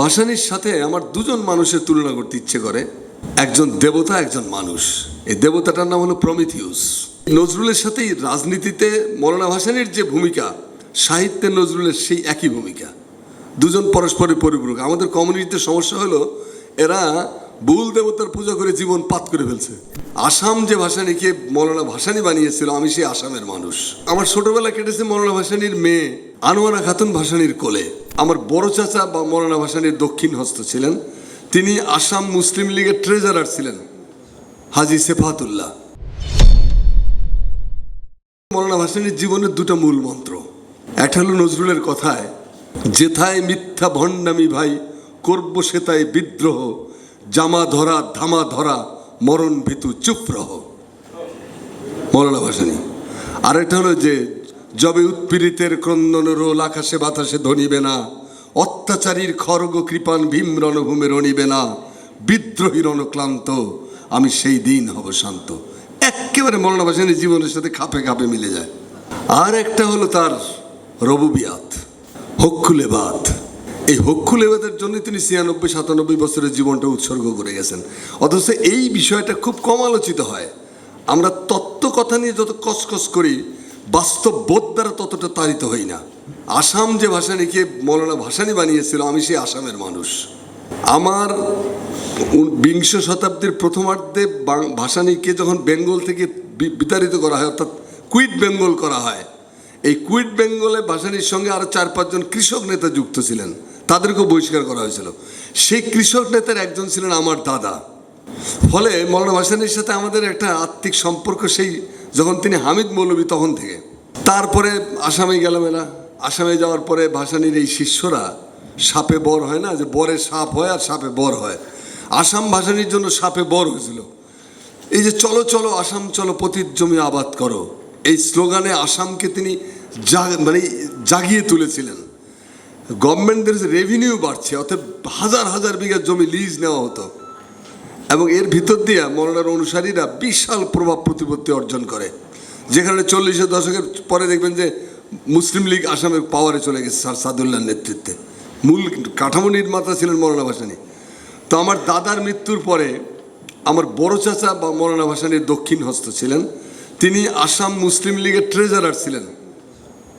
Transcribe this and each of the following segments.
ভাসানির সাথে আমার দুজন মানুষের তুলনা করতে ইচ্ছে করে। একজন দেবতা, একজন মানুষ। এই দেবতাটার নাম হলো প্রমিথিউস। নজরুলের সাথেই রাজনীতিতে মৌলানা ভাসানির যে ভূমিকা, সাহিত্যে নজরুলের সেই একই ভূমিকা। দুজন পরস্পরের পরিপূরক। আমাদের কমিউনিটিতে সমস্যা হলো, এরা ভুল দেবতার পূজা করে জীবন পাত করে ফেলছে। আসাম যে ভাসানিকে মৌলানা ভাসানি বানিয়েছিল, আমি সেই আসামের মানুষ। আমার ছোটবেলা কেটেছে মৌলানা ভাসানির মেয়ে, আনোয়ারা খাতুন ভাসানির কোলে। আমার বড় চাচা বা মৌলানা ভাসানির দক্ষিণ হস্ত ছিলেন। তিনি আসাম মুসলিম লীগের ট্রেজারার ছিলেন, হাজি সেফাতুল্লাহ। মৌলানা ভাসানির জীবনের দুটো মূল মন্ত্র। একটা হলো নজরুলের কথায়, যেথায় মিথ্যা ভণ্ডামি ভাই, করব সেতায় বিদ্রোহ, জামা ধরা, ধামা ধরা, মরণ ভীতু চুপ রহ। মৌলানা ভাসানি। আরেকটা হলো যে, যবে উৎপীড়িতের ক্রন্দন রোল, আকাশে বাতাসে ধনিবে না অত্যাচারীর খড়গ কৃপান ভীম রণভূমে রণিবে না। বিদ্রোহী রণক্লান্ত, আমি সেই দিন হব শান্ত। একেবারে মৌলানা জীবনের সাথে খাপে খাপে মিলে যায়। আর একটা হলো তার রবুবিয়াত হক্কুলেবাদ এই হক্কুলেবাদের জন্য তিনি ছিয়ানব্বই, সাতানব্বই বছরের জীবনটা উৎসর্গ করে গেছেন। অথচ এই বিষয়টা খুব কম আলোচিত হয়। আমরা তত্ত্ব কথা নিয়ে যত কসকস করি বাস্তব বোধ দ্বারা ততটা তাড়িত হই না। আসাম যে ভাষানিকে মৌলানা ভাসানি বানিয়েছিল, আমি সেই আসামের মানুষ। আমার বিংশ শতাব্দীর প্রথমার্ধে ভাসানিকে যখন বেঙ্গল থেকে বিতাড়িত করা হয়, অর্থাৎ কুইট বেঙ্গল করা হয়, এই কুইট বেঙ্গলে ভাসানির সঙ্গে আরও চার পাঁচজন কৃষক নেতা যুক্ত ছিলেন। তাদেরকেও বহিষ্কার করা হয়েছিল। সেই কৃষক নেতার একজন ছিলেন আমার দাদা। ফলে মৌলানা ভাসানির সাথে আমাদের একটা আত্মিক সম্পর্ক সেই যখন তিনি হামিদ মৌলবী তখন থেকে। তারপরে আসামে গেলাম এরা। আসামে যাওয়ার পরে ভাসানির এই শিষ্যরা সাপে বর হয় না, যে বরে সাপ হয় আর সাপে বর হয়। আসাম ভাসানির জন্য সাপে বর হয়েছিল। এই যে চলো চলো, আসাম চলো, পতিত জমি আবাদ করো। এই স্লোগানে আসামকে তিনি মানে জাগিয়ে তুলেছিলেন। গভর্নমেন্টদের রেভিনিউ বাড়ছে অর্থাৎ হাজার হাজার বিঘা জমি লিজ নেওয়া হতো। এবং এর ভিতর দিয়ে মৌলানার অনুসারীরা বিশাল প্রভাব প্রতিপত্তি অর্জন করে। যেখানে চল্লিশের দশকের পরে দেখবেন যে মুসলিম লীগ আসামের পাওয়ারে চলে গেছে স্যার সাদুল্লাহর নেতৃত্বে। মূল কাঠামো নির্মাতা ছিলেন মৌলানা ভাসানী। তো আমার দাদার মৃত্যুর পরে আমার বড় চাচা বা মৌলানা ভাসানীর দক্ষিণ হস্ত ছিলেন। তিনি আসাম মুসলিম লীগের ট্রেজারার ছিলেন,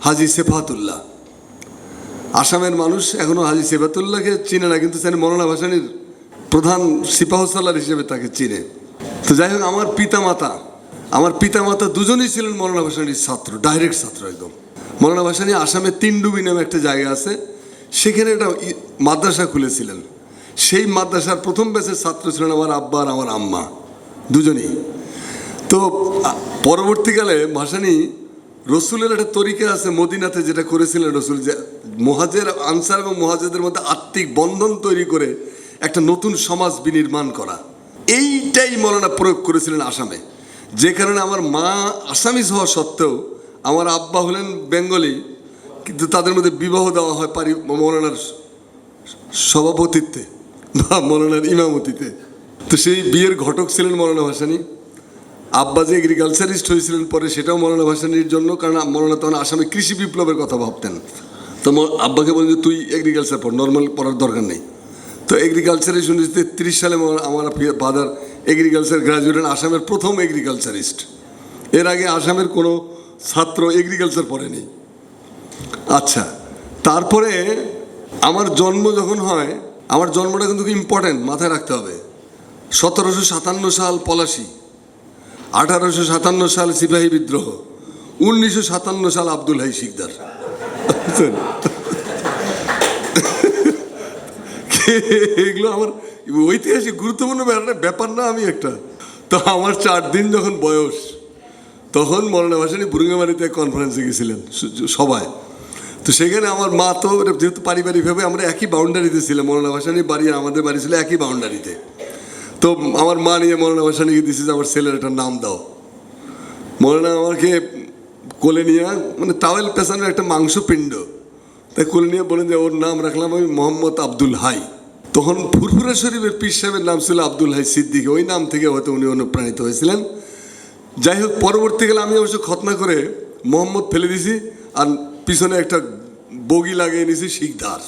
হাজি সেফাতুল্লাহ। আসামের মানুষ এখনও হাজি সেফাতুল্লাহকে চিনে না, কিন্তু জানি মৌলানা ভাসানির প্রধান সিপাহসালার হিসেবে তাকে চিনে। তো যাই হোক, আমার পিতা মাতা আমার পিতা মাতা দুজনেই ছিলেন মৌলানা ভাসানির ছাত্র ডাইরেক্ট ছাত্র একদম। মৌলানা ভাসানি আসামে তিনডুবি নামে একটা জায়গা আছে, সেখানে একটা মাদ্রাসা খুলেছিলেন। সেই মাদ্রাসার প্রথম ব্যাচের ছাত্র ছিলেন আমার আব্বা আর আমার আম্মা, দুজনেই। তো পরবর্তীকালে ভাসানি রসুলের একটা তরিকা আছে মদিনাতে যেটা করেছিলেন রসুল, যে মহাজের আনসার এবং মহাজেদের মধ্যে আত্মিক বন্ধন তৈরি করে একটা নতুন সমাজ বিনির্মাণ করা। এইটাই মৌলানা প্রয়োগ করেছিলেন আসামে। যে কারণে আমার মা আসামিজ হওয়া সত্ত্বেও আমার আব্বা হলেন বেঙ্গলি, কিন্তু তাদের মধ্যে বিবাহ দেওয়া হয় পারি মৌলানার সভাপতিত্বে বা মৌলানার ইমামতিতে। তো সেই বিয়ের ঘটক ছিলেন মৌলানা ভাসানী। আব্বা যে এগ্রিকালচারিস্ট হয়েছিলেন পরে সেটাও মৌলানা ভাসানির জন্য, কারণ মৌলানা তখন আসামে কৃষি বিপ্লবের কথা ভাবতেন। তো আব্বাকে বলেন যে, তুই এগ্রিকালচার পড় নর্মাল পড়ার দরকার নেই। তো এগ্রিকালচারে শুনেছি তেত্রিশ সালে আমার ফাদার এগ্রিকালচার গ্রাজুয়েট আসামের প্রথম এগ্রিকালচারিস্ট এর আগে আসামের কোনো ছাত্র এগ্রিকালচার পড়েনি। আচ্ছা তারপরে আমার জন্ম যখন হয়, আমার জন্মটা কিন্তু ইম্পর্টেন্ট মাথায় রাখতে হবে। সতেরোশো সাতান্ন সাল পলাশি, আঠারোশো সাতান্ন সাল সিপাহী বিদ্রোহ, উনিশশো সাতান্ন সাল আব্দুল হাই শিকদার। এগুলো আমার ঐতিহাসিক গুরুত্বপূর্ণ ব্যাপার- না আমি একটা। তো আমার চার দিন যখন বয়স, তখন মরণা ভাসানি বুরুঙ্গামারিতে কনফারেন্সে গেছিলেন সবাই। তো সেখানে আমার মা তো যেহেতু পারিবারিকভাবে আমরা একই বাউন্ডারিতে ছিলাম মরণা ভাসানি বাড়ি আমাদের বাড়ি ছিল একই বাউন্ডারিতে তো আমার মা নিয়ে মরণা ভাসানিকে দিয়েছে যে আমার ছেলের একটা নাম দাও। মরণা আমাকে কোলে নিয়ে মানে টাওয়েল পেছানোর একটা মাংসপিণ্ড, তাই কোলে নিয়ে বলেন যে, ওর নাম রাখলাম আমি মোহাম্মদ আব্দুল হাই। তখন ফুরফুরা শরীফের পীর সাহেবের নাম ছিল আব্দুল হাই সিদ্দিক। ওই নাম থেকে হয়তো উনি অনুপ্রাণিত হয়েছিলেন। যাই হোক, পরবর্তীকালে আমি অবশ্য খতনা করে মোহাম্মদ ফেলে দিছি আর পিছনে একটা বগি লাগিয়ে নিয়েছি শিকদার।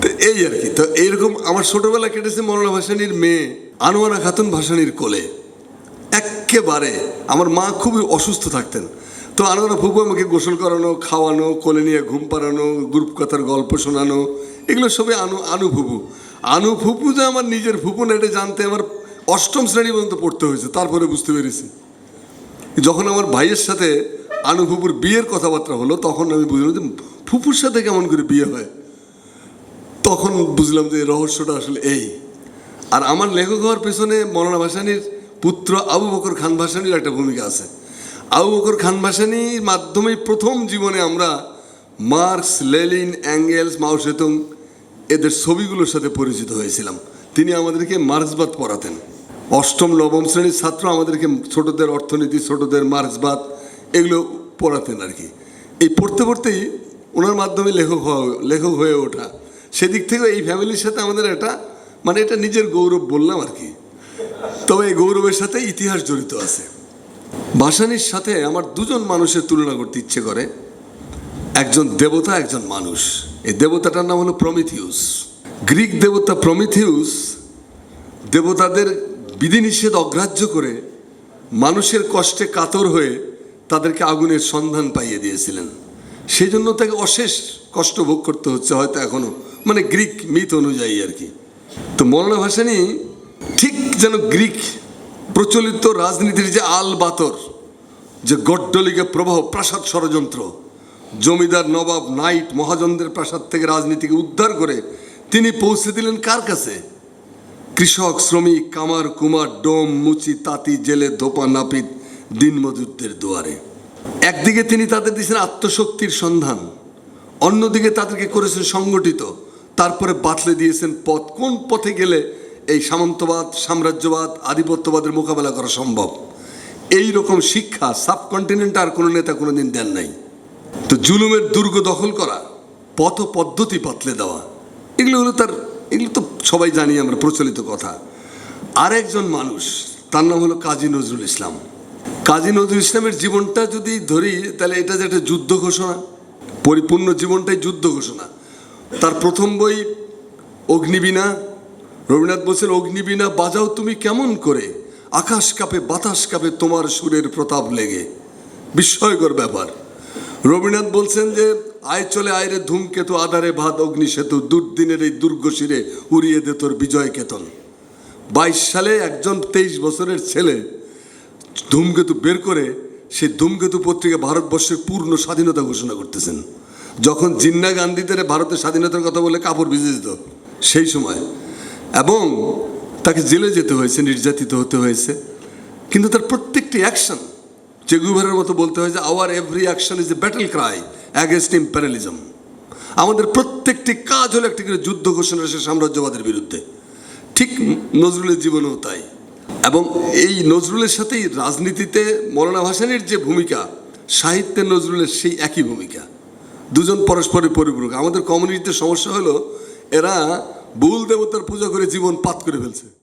তো এই আর কি। তো এইরকম আমার ছোটবেলা কেটেছে মৌলানা ভাসানির মেয়ে আনোয়ারা খাতুন ভাসানির কোলে। একেবারে আমার মা খুবই অসুস্থ থাকতেন। তো আনোয়ারা ফুপু আমাকে গোসল করানো, খাওয়ানো, কোলে নিয়ে ঘুম পাড়ানো, গ্রুপ কথার গল্প শোনানো, এগুলো সবই আনু আনু ফুপু। আনু ফুপু যে আমার নিজের ফুপু না, এটা জানতে আমার অষ্টম শ্রেণি পর্যন্ত পড়তে হয়েছে, তারপরে বুঝতে পেরেছি। যখন আমার ভাইয়ের সাথে আনু ফুপুর বিয়ের কথাবার্তা হলো, তখন আমি বুঝলাম যে ফুপুর সাথে কেমন করে বিয়ে হয়। তখন বুঝলাম যে রহস্যটা আসলে এই। আর আমার লেখক হওয়ার পেছনে মৌলানা ভাসানির পুত্র আবু বকর খান ভাসানির একটা ভূমিকা আছে। আবু বকর খান ভাসানির মাধ্যমে প্রথম জীবনে আমরা মার্কস, লেলিন, অ্যাঙ্গেলস মাউসেতুং এদের ছবিগুলোর সাথে পরিচিত হয়েছিলাম। তিনি আমাদেরকে মার্ক্সবাদ পড়াতেন। অষ্টম, নবম শ্রেণির ছাত্র আমাদেরকে ছোটদের অর্থনীতি, ছোটদের মার্ক্সবাদ এগুলো পড়াতেন আর কি। এই পড়তে পড়তেই ওনার মাধ্যমে লেখক হওয়া, লেখক হয়ে ওঠা। সেদিক থেকে এই ফ্যামিলির সাথে আমাদের একটা মানে এটা নিজের গৌরব বললাম আর কি। তবে এই গৌরবের সাথে ইতিহাস জড়িত আছে। ভাসানির সাথে আমার দুজন মানুষের তুলনা করতে ইচ্ছে করে। একজন দেবতা, একজন মানুষ। এই দেবতাটার নাম হলো প্রমিথিউস। গ্রিক দেবতা প্রমিথিউস দেবতাদের বিধিনিষেধ অগ্রাহ্য করে মানুষের কষ্টে কাতর হয়ে তাদেরকে আগুনের সন্ধান পাইয়ে দিয়েছিলেন। সেই জন্য তাকে অশেষ কষ্ট ভোগ করতে হচ্ছে হয়তো এখনও মানে গ্রিক মিথ অনুযায়ী আর কি। তো মৌলানা ভাসানি ঠিক যেন গ্রিক প্রচলিত রাজনীতির যে আল বাতর, যে গড্ডলিকে প্রবাহ, প্রাসাদ ষড়যন্ত্র জমিদার নবাব নাইট মহাজনদের প্রাসাদ থেকে রাজনীতিকে উদ্ধার করে তিনি পৌঁছে দিলেন কার কাছে? কৃষক, শ্রমিক, কামার, কুমার, ডোম, মুচি, তাঁতি, জেলে ধোপা নাপিত, দিনমজুরদের দুয়ারে। একদিকে তিনি তাদের দিয়েছেন আত্মশক্তির সন্ধান, অন্যদিকে তাদেরকে করেছেন সংগঠিত, তারপরে বাতলে দিয়েছেন পথ। কোন পথে গেলে এই সামন্তবাদ, সাম্রাজ্যবাদ, আধিপত্যবাদের মোকাবেলা করা সম্ভব? এই রকম শিক্ষা সাবকন্টিনেন্ট আর কোনো নেতা কোনোদিন দেন নাই। তো জুলুমের দুর্গ দখল করা, পথ পদ্ধতি পাতলে দেওয়া, এগুলো হলো তার, এগুলো তো সবাই জানি আমরা প্রচলিত কথা। আর একজন মানুষ, তার নাম হলো কাজী নজরুল ইসলাম। কাজী নজরুল ইসলামের জীবনটা যদি ধরি, তাহলে এটা যে একটা যুদ্ধ ঘোষণা, পরিপূর্ণ জীবনটাই যুদ্ধ ঘোষণা। তার প্রথম বই, অগ্নিবীণা, রবীন্দ্রনাথ বলছেন, অগ্নিবীণা বাজাও তুমি কেমন করে? আকাশ কাপে, বাতাস কাপে, তোমার সুরের প্রতাপ লেগে। বিস্ময়কর ব্যাপার। রবীন্দ্রনাথ বলছেন যে, আয় চলে, আয়রে ধূমকেতু, আধারে ভাত অগ্নি সেতু দুর্দিনের এই দুর্গ শিরে উড়িয়ে দে তোর বিজয় কেতন। বাইশ সালে একজন তেইশ বছরের ছেলে ধূমকেতু বের করে সেই ধূমকেতু পত্রিকা ভারতবর্ষের পূর্ণ স্বাধীনতা ঘোষণা করতেছেন। যখন জিন্না গান্ধীদের ভারতের স্বাধীনতার কথা বলে কাপড় ভিজে যেত, সেই সময়। এবং তাকে জেলে যেতে হয়েছে, নির্যাতিত হতে হয়েছে। কিন্তু তার প্রত্যেকটি অ্যাকশন যে গুভারের মতো বলতে হয় যে our every action is a battle cry against imperialism আমাদের প্রত্যেকটি কাজ হলো একটি করে যুদ্ধ ঘোষণা সে সাম্রাজ্যবাদের বিরুদ্ধে। ঠিক নজরুলের জীবনেও তাই। এবং এই নজরুলের সাথেই রাজনীতিতে মৌলানা ভাসানির যে ভূমিকা, সাহিত্যে নজরুলের সেই একই ভূমিকা। দুজন পরস্পরের পরিপূরক। আমাদের কমিউনিটিতে সমস্যা হলো, এরা বুল দেবতার পূজা করে জীবন পাত করে ফেলছে।